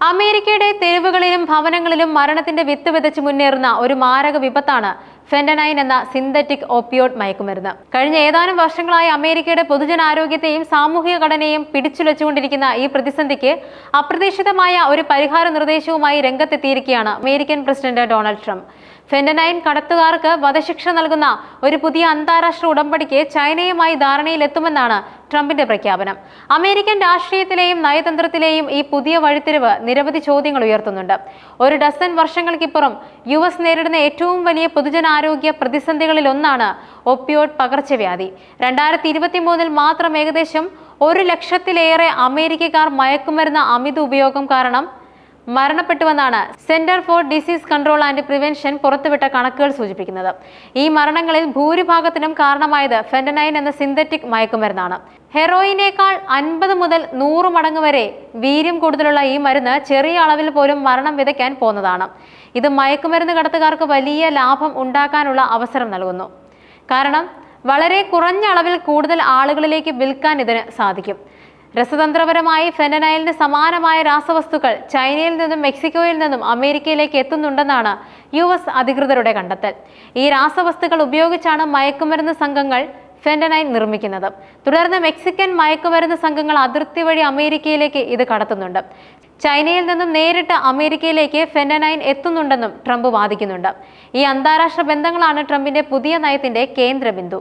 അമേരിക്കയുടെ തെരുവുകളിലും ഭവനങ്ങളിലും മരണത്തിന്റെ വിത്ത് വിതച്ച് മുന്നേറുന്ന ഒരു മാരക വിപത്താണ് ഫെൻഡനൈൻ എന്ന സിന്തറ്റിക് ഓപ്പിയോഡ് മയക്കുമരുന്ന്. കഴിഞ്ഞ ഏതാനും വർഷങ്ങളായി അമേരിക്കയുടെ പൊതുജനാരോഗ്യത്തെയും സാമൂഹിക ഘടനയെയും പിടിച്ചുലച്ചുകൊണ്ടിരിക്കുന്ന ഈ പ്രതിസന്ധിക്ക് അപ്രതീക്ഷിതമായ ഒരു പരിഹാര നിർദ്ദേശവുമായി രംഗത്തെത്തിയിരിക്കുകയാണ് American president Donald Trump. Fentanyl കടത്തുകാർക്ക് വധശിക്ഷ നൽകുന്ന ഒരു പുതിയ അന്താരാഷ്ട്ര ഉടമ്പടിക്ക് ചൈനയുമായി ധാരണയിലെത്തുമെന്നാണ് ട്രംപിന്റെ പ്രഖ്യാപനം. അമേരിക്കൻ രാഷ്ട്രീയത്തിലെയും നയതന്ത്രത്തിലെയും ഈ പുതിയ വഴിത്തിരിവ് നിരവധി ചോദ്യങ്ങൾ ഉയർത്തുന്നുണ്ട്. ഒരു ഡസൻ വർഷങ്ങൾക്കിപ്പുറം യു എസ് നേരിടുന്ന ഏറ്റവും വലിയ പൊതുജനാരോഗ്യ പ്രതിസന്ധികളിൽ ഒന്നാണ് ഒപ്പിയോഡ് പകർച്ചവ്യാധി. രണ്ടായിരത്തി ഇരുപത്തി മൂന്നിൽ മാത്രം ഏകദേശം ഒരു ലക്ഷത്തിലേറെ അമേരിക്കക്കാർ മയക്കുമരുന്ന് അമിത ഉപയോഗം കാരണം മരണപ്പെട്ടുവെന്നാണ് centre for disease control and prevention പുറത്തുവിട്ട കണക്കുകൾ സൂചിപ്പിക്കുന്നത്. ഈ മരണങ്ങളിൽ ഭൂരിഭാഗത്തിനും കാരണമായത് ഫെന്റനൈൻ എന്ന സിന്തറ്റിക് മയക്കുമരുന്നാണ്. ഹെറോയിനേക്കാൾ അൻപത് മുതൽ നൂറ് മടങ്ങ് വരെ വീര്യം കൂടുതലുള്ള ഈ മരുന്ന് ചെറിയ അളവിൽ പോലും മരണം വിതയ്ക്കാൻ പോകുന്നതാണ്. ഇത് മയക്കുമരുന്ന് കടത്തുകാർക്ക് വലിയ ലാഭം ഉണ്ടാക്കാനുള്ള അവസരം നൽകുന്നു. കാരണം വളരെ കുറഞ്ഞ അളവിൽ കൂടുതൽ ആളുകളിലേക്ക് വിൽക്കാൻ ഇതിന് സാധിക്കും. രസതന്ത്രപരമായി ഫെനനൈലിന് സമാനമായ രാസവസ്തുക്കൾ ചൈനയിൽ നിന്നും മെക്സിക്കോയിൽ നിന്നും അമേരിക്കയിലേക്ക് എത്തുന്നുണ്ടെന്നാണ് യു എസ് അധികൃതരുടെ കണ്ടെത്തൽ. ഈ രാസവസ്തുക്കൾ ഉപയോഗിച്ചാണ് മയക്കുമരുന്ന് സംഘങ്ങൾ ഫെൻഡനൈൻ നിർമ്മിക്കുന്നത്. തുടർന്ന് മെക്സിക്കൻ മയക്കുമരുന്ന് സംഘങ്ങൾ അതിർത്തി വഴി അമേരിക്കയിലേക്ക് ഇത് കടത്തുന്നുണ്ട്. ചൈനയിൽ നിന്നും നേരിട്ട് അമേരിക്കയിലേക്ക് ഫെൻഡനൈൻ എത്തുന്നുണ്ടെന്നും ട്രംപ് വാദിക്കുന്നുണ്ട്. ഈ അന്താരാഷ്ട്ര ബന്ധങ്ങളാണ് ട്രംപിന്റെ പുതിയ നയത്തിന്റെ കേന്ദ്രബിന്ദു.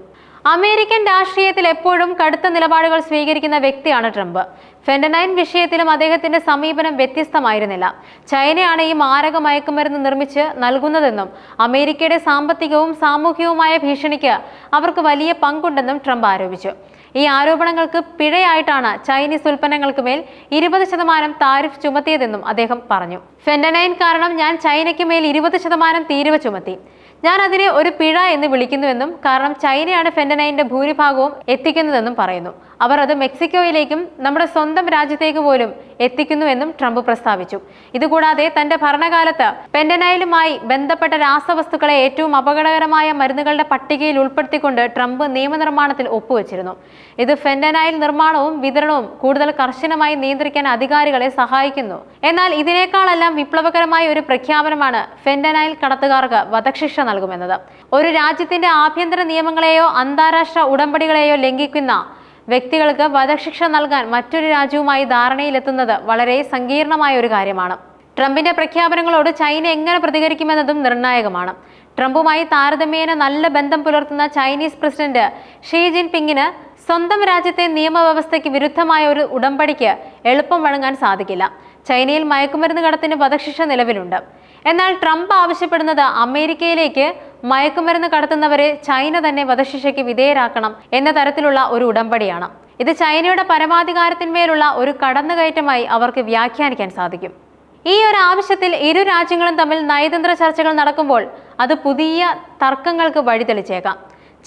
അമേരിക്കൻ രാഷ്ട്രീയത്തിൽ എപ്പോഴും കടുത്ത നിലപാടുകൾ സ്വീകരിക്കുന്ന വ്യക്തിയാണ് ട്രംപ്. ഫെന്റനൈൻ വിഷയത്തിലും അദ്ദേഹത്തിന്റെ സമീപനം വ്യത്യസ്തമായിരുന്നില്ല. ചൈനയാണ് ഈ മാരക മയക്കുമരുന്ന് നിർമ്മിച്ച് നൽകുന്നതെന്നും അമേരിക്കയുടെ സാമ്പത്തികവും സാമൂഹികവുമായ ഭീഷണിക്ക് അവർക്ക് വലിയ പങ്കുണ്ടെന്നും ട്രംപ് ആരോപിച്ചു. ഈ ആരോപണങ്ങൾക്ക് പിഴയായിട്ടാണ് ചൈനീസ് ഉൽപ്പന്നങ്ങൾക്ക് മേൽ ഇരുപത് ശതമാനം താരിഫ് ചുമത്തിയതെന്നും അദ്ദേഹം പറഞ്ഞു. ഫെന്റനൈൻ കാരണം ഞാൻ ചൈനയ്ക്ക് മേൽ ഇരുപത് ശതമാനം തീരുവ ചുമത്തി. ഞാൻ അതിനെ ഒരു പിഴ എന്ന് വിളിക്കുന്നുവെന്നും കാരണം ചൈനയാണ് ഫെന്റനൈന്റെ ഭൂരിഭാഗവും എത്തിക്കുന്നതെന്നും പറയുന്നു. അവർ അത് മെക്സിക്കോയിലേക്കും നമ്മുടെ സ്വന്തം രാജ്യത്തേക്ക് പോലും എത്തിക്കുന്നുവെന്നും ട്രംപ് പ്രസ്താവിച്ചു. ഇതുകൂടാതെ തന്റെ ഭരണകാലത്ത് പെന്റനൈലുമായി ബന്ധപ്പെട്ട രാസവസ്തുക്കളെ ഏറ്റവും അപകടകരമായ മരുന്നുകളുടെ പട്ടികയിൽ ഉൾപ്പെടുത്തിക്കൊണ്ട് ട്രംപ് നിയമനിർമ്മാണത്തിൽ ഒപ്പുവെച്ചിരുന്നു. ഇത് ഫെന്റനൈൽ നിർമ്മാണവും വിതരണവും കൂടുതൽ കർശനമായി നിയന്ത്രിക്കാൻ അധികാരികളെ സഹായിക്കുന്നു. എന്നാൽ ഇതിനേക്കാളെല്ലാം വിപ്ലവകരമായ ഒരു പ്രഖ്യാപനമാണ് ഫെന്റനൈൽ കടത്തുകാർക്ക് വധശിക്ഷ നൽകുമെന്നത്. ഒരു രാജ്യത്തിന്റെ ആഭ്യന്തര നിയമങ്ങളെയോ അന്താരാഷ്ട്ര ഉടമ്പടികളെയോ ലംഘിക്കുന്ന വ്യക്തികൾക്ക് വധശിക്ഷ നൽകാൻ മറ്റൊരു രാജ്യവുമായി ധാരണയിലെത്തുന്നത് വളരെ സങ്കീർണമായ ഒരു കാര്യമാണ്. ട്രംപിന്റെ പ്രഖ്യാപനങ്ങളോട് ചൈന എങ്ങനെ പ്രതികരിക്കുമെന്നതും നിർണായകമാണ്. ട്രംപുമായി താരതമ്യേന നല്ല ബന്ധം പുലർത്തുന്ന ചൈനീസ് പ്രസിഡന്റ് ഷീ ജിൻപിങ്ങിന് സ്വന്തം രാജ്യത്തെ നിയമവ്യവസ്ഥയ്ക്ക് വിരുദ്ധമായ ഒരു ഉടമ്പടിക്ക് എളുപ്പം വഴങ്ങാൻ സാധിക്കില്ല. ചൈനയിൽ മയക്കുമരുന്ന് കടത്തിന് വധശിക്ഷ നിലവിലുണ്ട്. എന്നാൽ ട്രംപ് ആവശ്യപ്പെടുന്നത് അമേരിക്കയിലേക്ക് മയക്കുമരുന്ന് കടത്തുന്നവരെ ചൈന തന്നെ വധശിക്ഷയ്ക്ക് വിധേയരാക്കണം എന്ന തരത്തിലുള്ള ഒരു ഉടമ്പടിയാണ്. ഇത് ചൈനയുടെ പരമാധികാരത്തിന്മേലുള്ള ഒരു കടന്നുകയറ്റമായി അവർക്ക് വ്യാഖ്യാനിക്കാൻ സാധിക്കും. ഈ ഒരു ആവശ്യത്തിൽ ഇരു രാജ്യങ്ങളും തമ്മിൽ നയതന്ത്ര ചർച്ചകൾ നടക്കുമ്പോൾ അത് പുതിയ തർക്കങ്ങൾക്ക് വഴിതെളിച്ചേക്കാം.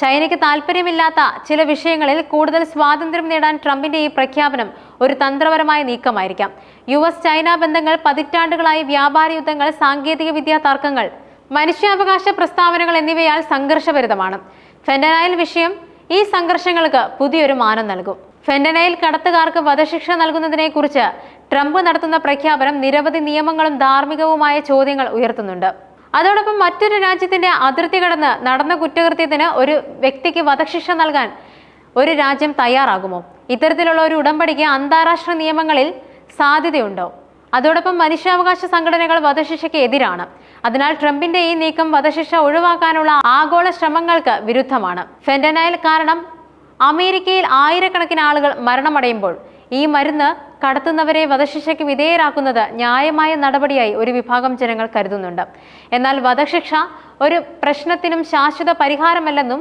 ചൈനയ്ക്ക് താല്പര്യമില്ലാത്ത ചില വിഷയങ്ങളിൽ കൂടുതൽ സ്വാതന്ത്ര്യം നേടാൻ ട്രംപിന്റെ ഈ പ്രഖ്യാപനം ഒരു തന്ത്രപരമായ നീക്കമായിരിക്കാം. യു എസ് ചൈന ബന്ധങ്ങൾ പതിറ്റാണ്ടുകളായി വ്യാപാര യുദ്ധങ്ങൾ സാങ്കേതിക വിദ്യാ തർക്കങ്ങൾ മനുഷ്യാവകാശ പ്രസ്താവനകൾ എന്നിവയാൽ സംഘർഷഭരിതമാണ്. ഫെൻഡനൈൽ വിഷയം ഈ സംഘർഷങ്ങൾക്ക് പുതിയൊരു മാനം നൽകും. ഫെൻഡനൈൽ കടത്തുകാർക്ക് വധശിക്ഷ നൽകുന്നതിനെക്കുറിച്ച് ട്രംപ് നടത്തുന്ന പ്രഖ്യാപനം നിരവധി നിയമങ്ങളും ധാർമ്മികവുമായ ചോദ്യങ്ങൾ ഉയർത്തുന്നുണ്ട്. അതോടൊപ്പം മറ്റൊരു രാജ്യത്തിന്റെ അതിർത്തി കടന്ന് നടന്ന കുറ്റകൃത്യത്തിന് ഒരു വ്യക്തിക്ക് വധശിക്ഷ നൽകാൻ ഒരു രാജ്യം തയ്യാറാകുമോ? ഇത്തരത്തിലുള്ള ഒരു ഉടമ്പടിക്ക് അന്താരാഷ്ട്ര നിയമങ്ങളിൽ സാധ്യതയുണ്ടോ? അതോടൊപ്പം മനുഷ്യാവകാശ സംഘടനകൾ വധശിക്ഷയ്ക്ക് എതിരാണ് അതിനാൽ ട്രംപിന്റെ ഈ നീക്കം വധശിക്ഷ ഒഴിവാക്കാനുള്ള ആഗോള ശ്രമങ്ങൾക്ക് വിരുദ്ധമാണ്. ഫെന്റനൈൽ കാരണം അമേരിക്കയിൽ ആയിരക്കണക്കിന് ആളുകൾ മരണമടയുമ്പോൾ ഈ മരുന്ന് കടത്തുന്നവരെ വധശിക്ഷയ്ക്ക് വിധേയരാക്കുന്നത് ന്യായമായ നടപടിയായി ഒരു വിഭാഗം ജനങ്ങൾ കരുതുന്നുണ്ട്. എന്നാൽ വധശിക്ഷ ഒരു പ്രശ്നത്തിനും ശാശ്വത പരിഹാരമല്ലെന്നും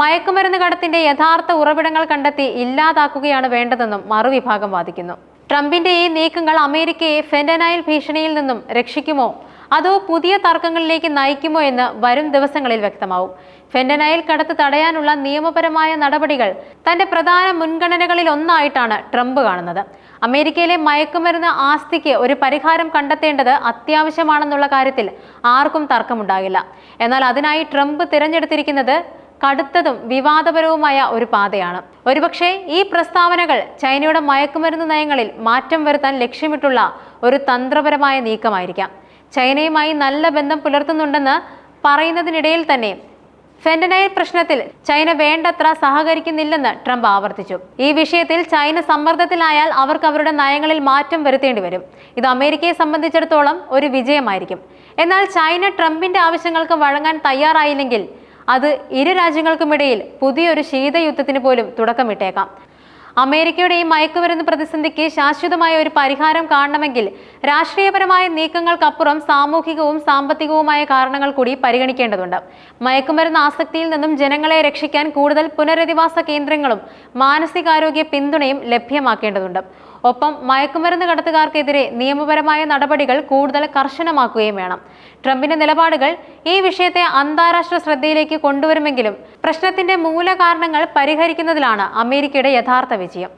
മയക്കുമരുന്ന് കടത്തിന്റെ യഥാർത്ഥ ഉറവിടങ്ങൾ കണ്ടെത്തി ഇല്ലാതാക്കുകയാണ് വേണ്ടതെന്നും മറുവിഭാഗം വാദിക്കുന്നു. ട്രംപിന്റെ ഈ നീക്കങ്ങൾ അമേരിക്കയെ ഫെന്റനൈൽ ഭീഷണിയിൽ നിന്നും രക്ഷിക്കുമോ അതോ പുതിയ തർക്കങ്ങളിലേക്ക് നയിക്കുമോ എന്ന് വരും ദിവസങ്ങളിൽ വ്യക്തമാവും. ഫെന്റനയിൽ കടത്ത് തടയാനുള്ള നിയമപരമായ നടപടികൾ തന്റെ പ്രധാന മുൻഗണനകളിൽ ഒന്നായിട്ടാണ് ട്രംപ് കാണുന്നത്. അമേരിക്കയിലെ മയക്കുമരുന്ന് ആസ്തിക്ക് ഒരു പരിഹാരം കണ്ടെത്തേണ്ടത് അത്യാവശ്യമാണെന്നുള്ള കാര്യത്തിൽ ആർക്കും തർക്കമുണ്ടാകില്ല. എന്നാൽ അതിനായി ട്രംപ് തിരഞ്ഞെടുത്തിരിക്കുന്നത് കടുത്തതും വിവാദപരവുമായ ഒരു പാതയാണ്. ഒരുപക്ഷെ ഈ പ്രസ്താവനകൾ ചൈനയുടെ മയക്കുമരുന്ന് നയങ്ങളിൽ മാറ്റം വരുത്താൻ ലക്ഷ്യമിട്ടുള്ള ഒരു തന്ത്രപരമായ നീക്കമായിരിക്കാം. ചൈനയുമായി നല്ല ബന്ധം പുലർത്തുന്നുണ്ടെന്ന് പറയുന്നതിനിടയിൽ തന്നെ ഫെന്റനൈൽ പ്രശ്നത്തിൽ ചൈന വേണ്ടത്ര സഹകരിക്കുന്നില്ലെന്ന് ട്രംപ് ആവർത്തിച്ചു. ഈ വിഷയത്തിൽ ചൈന സമ്മർദ്ദത്തിലായാൽ അവർക്ക് അവരുടെ നയങ്ങളിൽ മാറ്റം വരുത്തേണ്ടി വരും. ഇത് അമേരിക്കയെ സംബന്ധിച്ചിടത്തോളം ഒരു വിജയമായിരിക്കും. എന്നാൽ ചൈന ട്രംപിന്റെ ആവശ്യങ്ങൾക്ക് വഴങ്ങാൻ തയ്യാറായില്ലെങ്കിൽ അത് ഇരു രാജ്യങ്ങൾക്കുമിടയിൽ പുതിയൊരു ശീതയുദ്ധത്തിന് പോലും തുടക്കമിട്ടേക്കാം. അമേരിക്കയുടെ ഈ മയക്കുമരുന്ന് പ്രതിസന്ധിക്ക് ശാശ്വതമായ ഒരു പരിഹാരം കാണണമെങ്കിൽ രാഷ്ട്രീയപരമായ നീക്കങ്ങൾക്കപ്പുറം സാമൂഹികവും സാമ്പത്തികവുമായ കാരണങ്ങൾ കൂടി പരിഗണിക്കേണ്ടതുണ്ട്. മയക്കുമരുന്ന് ആസക്തിയിൽ നിന്നും ജനങ്ങളെ രക്ഷിക്കാൻ കൂടുതൽ പുനരധിവാസ കേന്ദ്രങ്ങളും മാനസികാരോഗ്യ പിന്തുണയും ലഭ്യമാക്കേണ്ടതുണ്ട്. ഒപ്പം മയക്കുമരുന്ന് കടത്തുകാർക്കെതിരെ നിയമപരമായ നടപടികൾ കൂടുതൽ കർശനമാക്കുകയും വേണം. ട്രംപിന്റെ നിലപാടുകൾ ഈ വിഷയത്തെ അന്താരാഷ്ട്ര ശ്രദ്ധയിലേക്ക് കൊണ്ടുവരുമെങ്കിലും പ്രശ്നത്തിന്റെ മൂലകാരണങ്ങൾ പരിഹരിക്കുന്നതിലാണ് അമേരിക്കയുടെ യഥാർത്ഥ വിജയം.